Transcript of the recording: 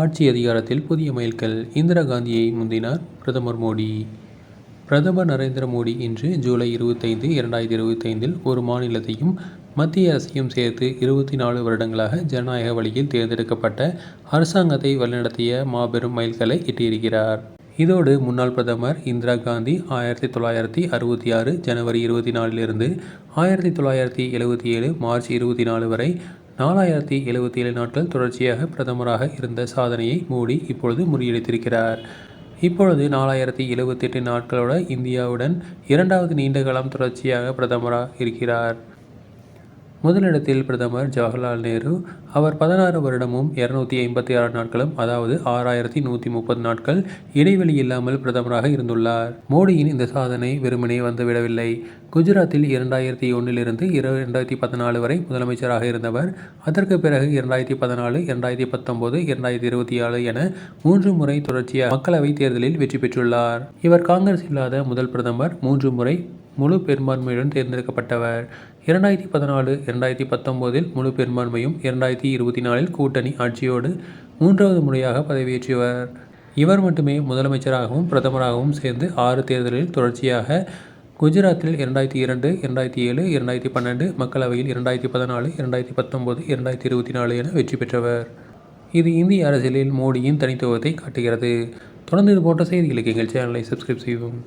ஆட்சி அதிகாரத்தில் புதிய மைல்கல் இந்திரா காந்தியை முந்தினார் பிரதமர் மோடி. பிரதமர் நரேந்திர மோடி இன்று ஜூலை இருபத்தைந்து இரண்டாயிரத்தி இருபத்தைந்தில் ஒரு மாநிலத்தையும் மத்திய அரசையும் சேர்த்து இருபத்தி நாலு வருடங்களாக ஜனநாயக வழியில் தேர்ந்தெடுக்கப்பட்ட அரசாங்கத்தை வழிநடத்திய மாபெரும் மைல்கல்லை எட்டியிருக்கிறார். இதோடு முன்னாள் பிரதமர் இந்திரா காந்தி ஆயிரத்தி தொள்ளாயிரத்தி அறுபத்தி ஆறு ஜனவரி இருபத்தி நாலிலிருந்து ஆயிரத்தி தொள்ளாயிரத்தி எழுபத்தி ஏழு மார்ச் இருபத்தி நாலு வரை நாலாயிரத்தி எழுபத்தி ஏழு நாட்கள் தொடர்ச்சியாக பிரதமராக இருந்த சாதனையை மோடி இப்பொழுது முறியடித்திருக்கிறார். இப்பொழுது நாலாயிரத்தி எழுபத்தெட்டு நாட்களோட இந்தியாவுடன் இரண்டாவது நீண்ட காலம் தொடர்ச்சியாக பிரதமராக இருக்கிறார். முதலிடத்தில் பிரதமர் ஜவஹர்லால் நேரு அவர் பதினாறு வருடமும் இருநூத்தி ஐம்பத்தி ஆறு நாட்களும் அதாவது ஆறாயிரத்தி நூற்றி முப்பது நாட்கள் இடைவெளி இல்லாமல் பிரதமராக இருந்துள்ளார். மோடியின் இந்த சாதனை வெறுமனே வந்துவிடவில்லை. குஜராத்தில் இரண்டாயிரத்தி ஒன்றிலிருந்து இரண்டாயிரத்தி பதினாலு வரை முதலமைச்சராக இருந்தவர் அதற்கு பிறகு இரண்டாயிரத்தி பதினாலு இரண்டாயிரத்தி பத்தொன்பது இரண்டாயிரத்தி இருபத்தி ஆறு என மூன்று முறை தொடர்ச்சியாக மக்களவைத் தேர்தலில் வெற்றி பெற்றுள்ளார். இவர் காங்கிரஸ் இல்லாத முதல் பிரதமர் மூன்று முறை முழு பெரும்பான்மையுடன் தேர்ந்தெடுக்கப்பட்டவர். இரண்டாயிரத்தி பதினாலு இரண்டாயிரத்தி பத்தொம்போதில் முழு பெரும்பான்மையும் இரண்டாயிரத்தி இருபத்தி நாலில் கூட்டணி ஆட்சியோடு மூன்றாவது முறையாக பதவியேற்றியவர் இவர் மட்டுமே முதலமைச்சராகவும் பிரதமராகவும் சேர்ந்து ஆறு தேர்தலில் தொடர்ச்சியாக குஜராத்தில் இரண்டாயிரத்தி இரண்டு இரண்டாயிரத்தி ஏழு இரண்டாயிரத்தி பன்னெண்டு மக்களவையில் இரண்டாயிரத்தி பதினாலு இரண்டாயிரத்தி பத்தொம்போது இரண்டாயிரத்தி இருபத்தி நாலு என வெற்றி பெற்றவர். இது இந்திய அரசியலில் மோடியின் தனித்துவத்தை காட்டுகிறது. தொடர்ந்து இது போன்ற செய்திகளுக்கு எங்கள் சேனலை சப்ஸ்கிரைப் செய்வோம்